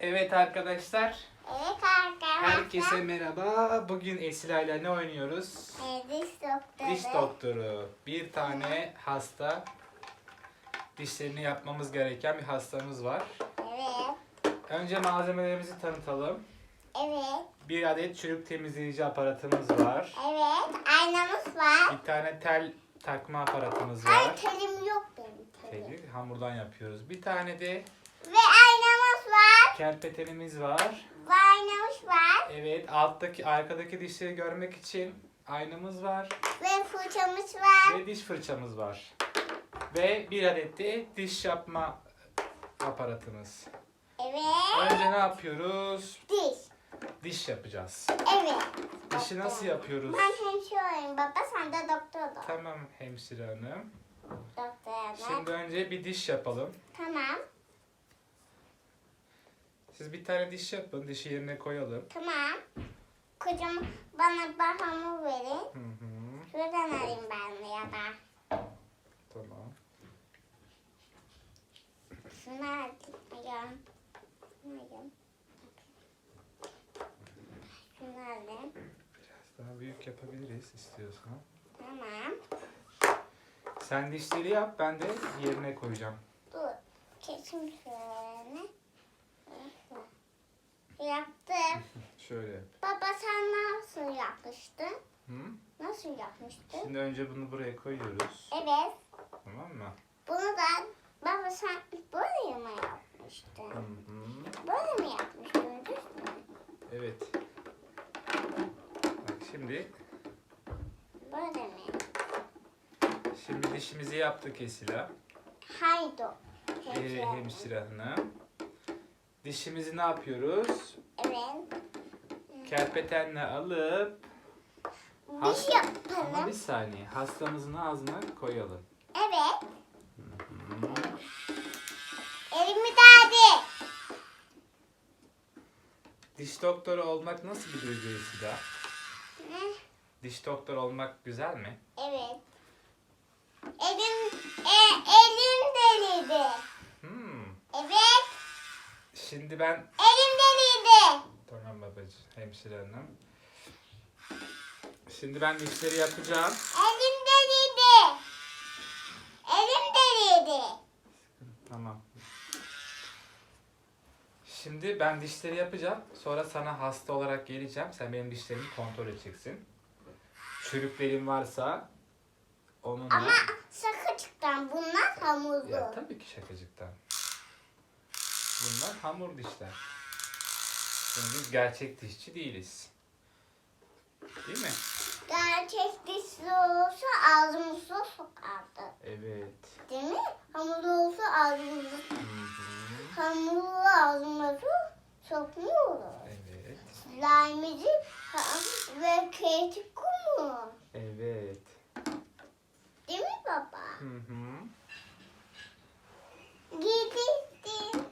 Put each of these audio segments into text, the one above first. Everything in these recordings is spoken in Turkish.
Evet arkadaşlar, Evet arkadaşlar. herkese merhaba. Bugün Esila ile ne oynuyoruz? Ee, diş doktoru. Diş doktoru. Bir tane hasta, dişlerini yapmamız gereken bir hastamız var. Evet. Önce malzemelerimizi tanıtalım. Evet. Bir adet çürük temizleyici aparatımız var. Evet. Aynamız var. Bir tane tel takma aparatımız Hayır var. telim yok benim telim. Teli hamurdan yapıyoruz. Bir tane de Ve. Kerpetenimiz var. Aynamız var. Evet, alttaki, arkadaki dişleri görmek için aynamız var. Ve fırçamız var. Ve diş fırçamız var. Ve bir adet de diş yapma aparatımız. Evet. Önce ne yapıyoruz? Diş. Diş yapacağız. Evet. Dişi nasıl yapıyoruz? Ben hemşireyim baba sen de doktor ol. Tamam hemşire hanım. Doktor evet. Şimdi önce bir diş yapalım. Tamam. Siz bir tane diş yapın. Dişi yerine koyalım. Tamam. Kocam bana bir hamur verin. Hı hı. Şuradan alayım ben de ya da. Tamam. Şunu alayım. Şunu alayım. Şunu alayım. Biraz daha büyük yapabiliriz istiyorsan. Tamam. Sen dişleri yap. Ben de yerine koyacağım. Dur. Kesim şöyle. Yaptım. Şöyle yap. Baba sen nasıl yapmıştın? Hı? Nasıl yapmıştın? Şimdi önce bunu buraya koyuyoruz. Evet. Tamam mı? Bunu da baba sen böyle mi yapmıştın? Hı hı. Böyle mi yapmıştın? Düz mü? Evet. Bak şimdi Böyle mi? şimdi dişimizi yaptık Esila. Haydi. Ee, hemşire hanım. Dişimizi ne yapıyoruz? Evet. Kerpetenle alıp Diş ama yapalım. bir saniye hastamızın ağzına koyalım. Evet. Elimi derdi. Diş doktoru olmak nasıl bir duygu? Ne? Diş doktoru olmak güzel mi? Evet. Elim, e, elim deliydi. Hmm. Evet. Şimdi ben Elim deliydi. tamam babacığım hemşire hanım. Şimdi ben dişleri yapacağım. Elim deliydi. Elim deliydi. Tamam. Şimdi ben dişleri yapacağım. Sonra sana hasta olarak geleceğim. Sen benim dişlerimi kontrol edeceksin. Çürüklerim varsa onunla... Ama sakıcıktan bunlar hamurlu. Ya tabii ki şakacıktan. Bunlar hamur dişler. Şimdi biz gerçek dişçi değiliz. Değil mi? Gerçek dişli olsa ağzımıza sokardı. Evet. Değil mi? Hamurlu olsa ağzımıza, hamurlu ağzımıza sokmuyoruz. Evet. Slime'ci ve kedi kumu. Evet. Değil mi baba? Hı hı. Gidildi.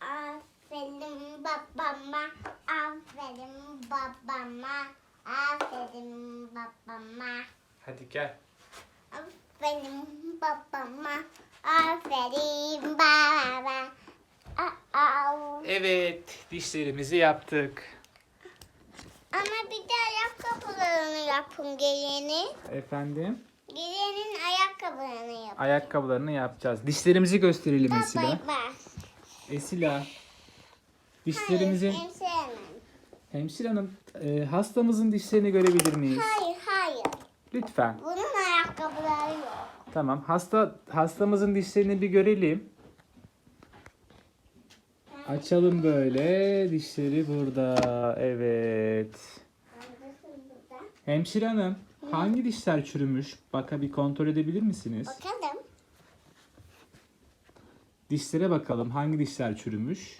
Aferin babama, aferin babama, aferin babama, Hadi gel. aferin babama, aferin baba. Aa, Evet, dişlerimizi yaptık. Ama bir de ayakkabılarını yapın geleni. Efendim? Gelenin ayakkabılarını yapın. Ayakkabılarını yapacağız. Dişlerimizi gösterelim Esila. Esila. Dişlerimizin... Hayır, ben sevmem. Hemşire hanım, e, hastamızın dişlerini görebilir miyiz? Hayır, hayır. Lütfen. Bunun ayakkabıları yok. Tamam. Hasta hastamızın dişlerini bir görelim. Açalım böyle. Dişleri burada. Evet. Hemşire hanım, hangi dişler çürümüş? Baka bir kontrol edebilir misiniz? Bakalım. Dişlere bakalım. Hangi dişler çürümüş?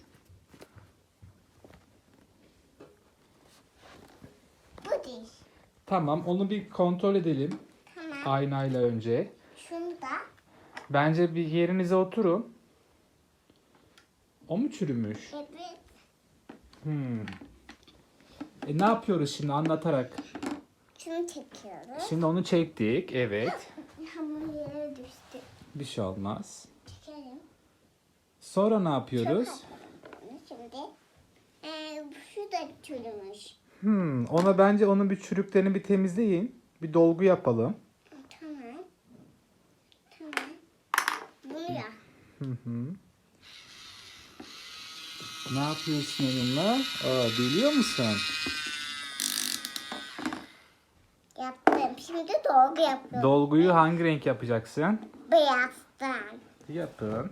Diş. Tamam, onu bir kontrol edelim. Tamam. Aynayla önce. Şunu da. Bence bir yerinize oturun. O mu çürümüş? Evet. Hmm. E ne yapıyoruz şimdi anlatarak? Şunu çekiyoruz. Şimdi onu çektik. Evet. Hamur yere düştü. Bir şey olmaz. Çekelim. Sonra ne yapıyoruz? Bunu Şimdi ee, şu da çürümüş. Hmm, ona bence onun bir çürüklerini bir temizleyin. Bir dolgu yapalım. Tamam. Tamam. Bunu ya. Hı hı. Ne yapıyorsun onunla? Aa, biliyor musun? Yaptım. Şimdi dolgu yapıyorum. Dolguyu hangi renk yapacaksın? Beyazdan. Yapın.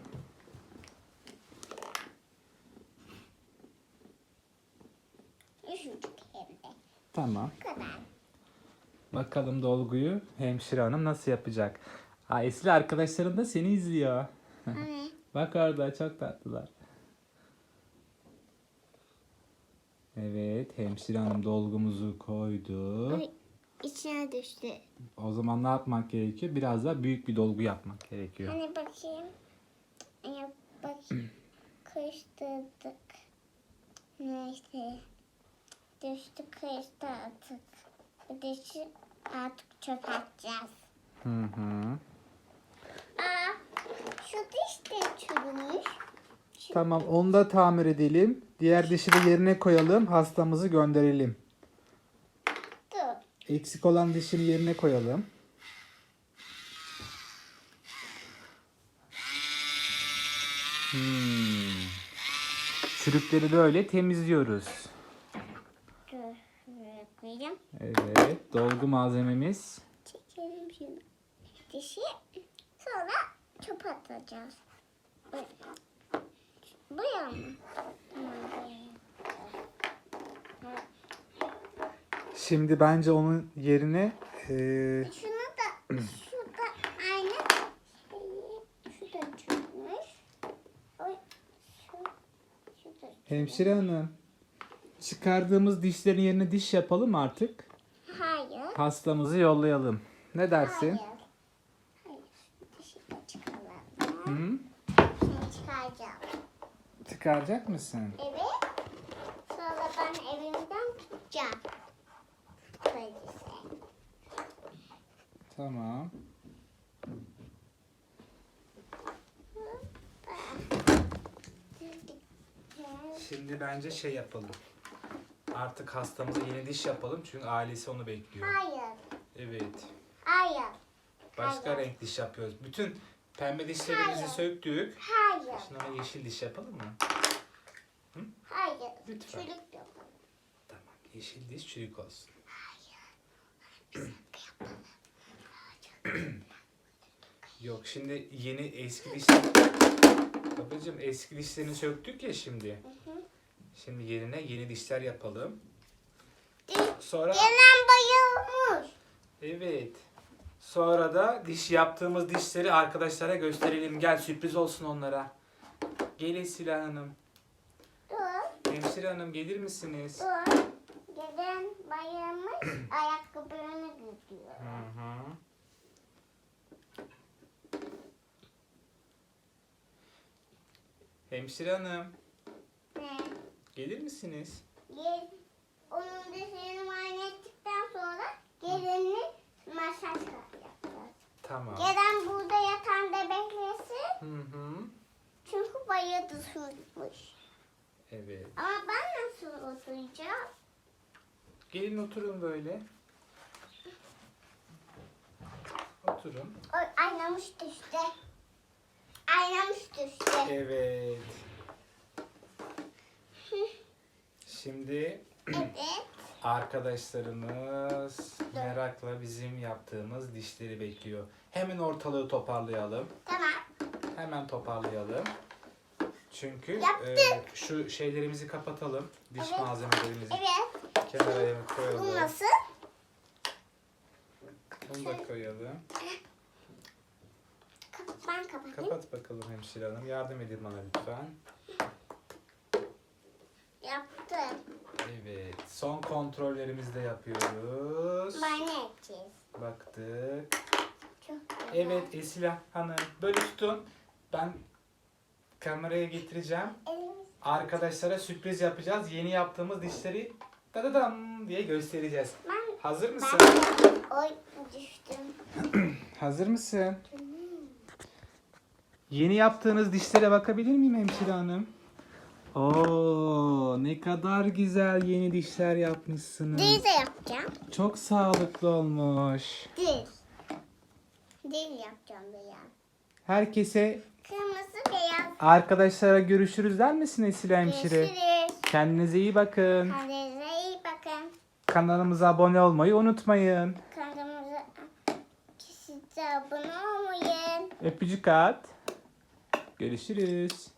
Tamam. Bu kadar. Bakalım dolguyu hemşire hanım nasıl yapacak? Ha, Esli arkadaşların da seni izliyor. Hani Bak orada çok tatlılar. Evet hemşire hanım dolgumuzu koydu. Ay, içine düştü. O zaman ne yapmak gerekiyor? Biraz daha büyük bir dolgu yapmak gerekiyor. Hani bakayım. Ay, bakayım. Kıştırdık. Neyse. Düştü kıştı artık. Bir de şu artık çöp atacağız. Hı hı. Aa, şu diş de çürümüş. Tamam onu da tamir edelim. Diğer dişi de yerine koyalım. Hastamızı gönderelim. Dur. Eksik olan dişini yerine koyalım. Hmm. Çürükleri böyle temizliyoruz. Koyayım. Evet, dolgu malzememiz. Çekelim şunu. Dişi. Sonra çöp atacağız. Böyle. Buraya mı? Şimdi bence onun yerine eee, Şunu da şurada aynı şeyi şu da çıkmış. Şu şu da hemşire hanım çıkardığımız dişlerin yerine diş yapalım artık. Hayır. Hastamızı yollayalım. Ne dersin? Hayır. Hayır. Dişi de çıkaralım. Hı? Şimdi çıkaracağım. Çıkaracak mısın? Evet. Sonra ben elimden tutacağım. Böylece. Tamam. Şimdi bence şey yapalım. Artık hastamıza yeni diş yapalım çünkü ailesi onu bekliyor. Hayır. Evet. Hayır. Başka Hayır. renk diş yapıyoruz. Bütün pembe dişlerimizi Hayır. söktük. Hayır. Şimdi ona yeşil diş yapalım mı? Hayır. Lütfen. Çürük yok. Tamam. Yeşil diş çürük olsun. Yok şimdi yeni eski dişler... Babacım eski dişlerini söktük ya şimdi. Şimdi yerine yeni dişler yapalım. Sonra Gelen bayılmış. evet. Sonra da diş yaptığımız dişleri arkadaşlara gösterelim. Gel sürpriz olsun onlara. Gelin Silah Hanım. Hemşire Hanım gelir misiniz? Gelen bayılmış. Ayakkabılarını giyiyor. Hı hı. Hemşire Hanım Ne? Gelir misiniz? Gel. Onun dişini muayene ettikten sonra gelenini masaj yapacağız. Tamam. Gelen burada yatağında beklesin. Hı hı. Çünkü bayıldı sürtmüş. Evet. Ama ben nasıl oturacağım? Gelin oturun böyle. Oturun. Oy, aynamış düştü. Aynamış düştü. Evet. Şimdi Evet. arkadaşlarımız merakla bizim yaptığımız dişleri bekliyor. Hemen ortalığı toparlayalım. Tamam. Hemen toparlayalım. Çünkü Yaptık. e, şu şeylerimizi kapatalım. Diş Evet. malzemelerimizi Evet. kenara Bu koyalım. nasıl? Bunu da koyalım. Kap- Ben kapatayım. Kapat bakalım hemşire hanım. Yardım edin bana lütfen. Yaptım. Evet. Son kontrollerimizi de yapıyoruz. Ben ne edeceğiz? Baktık. Çok güzel. Evet Esila Hanım. Böyle tutun. Ben kameraya getireceğim. Elimiz Arkadaşlara sürpriz yapacağız. Yeni yaptığımız dişleri dadadam diye göstereceğiz. ben Hazır mısın? ben oy düştüm. Hazır mısın? Yeni yaptığınız dişlere bakabilir miyim hemşire hanım? Oo, ne kadar güzel yeni dişler yapmışsınız. Dil de yapacağım. Çok sağlıklı olmuş. Dil. Dil yapacağım beyaz. Herkese Kırmızı beyaz. arkadaşlara görüşürüz der misin Esile hemşire? Görüşürüz. Kendinize iyi bakın. Kendinize iyi bakın. Kanalımıza abone olmayı unutmayın. Kanalımıza de abone olmayın. Öpücük at. Görüşürüz.